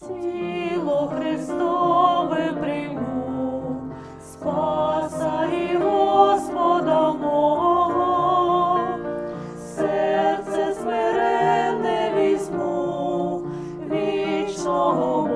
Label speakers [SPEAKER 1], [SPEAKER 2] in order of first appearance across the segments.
[SPEAKER 1] Тіло Христове прийму, Спаса Господа мого, серце смиренне візьму, вічного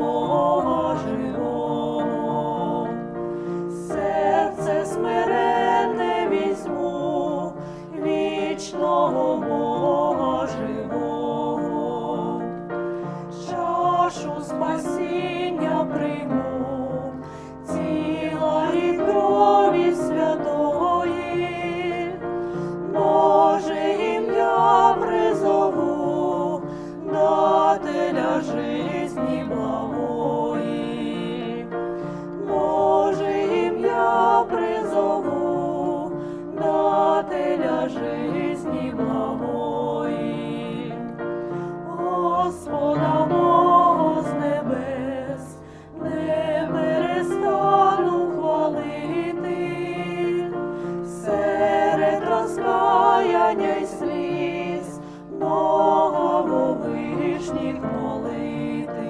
[SPEAKER 1] розкаяння й сліз, Бога вовишніх молити,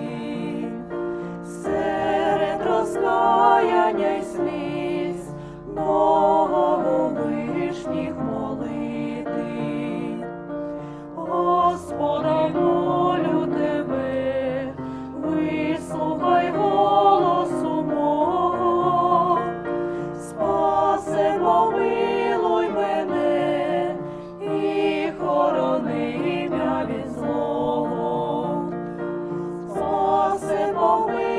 [SPEAKER 1] серед розкаяння й сліз, Бога помилуй від злого, спаси помилуй.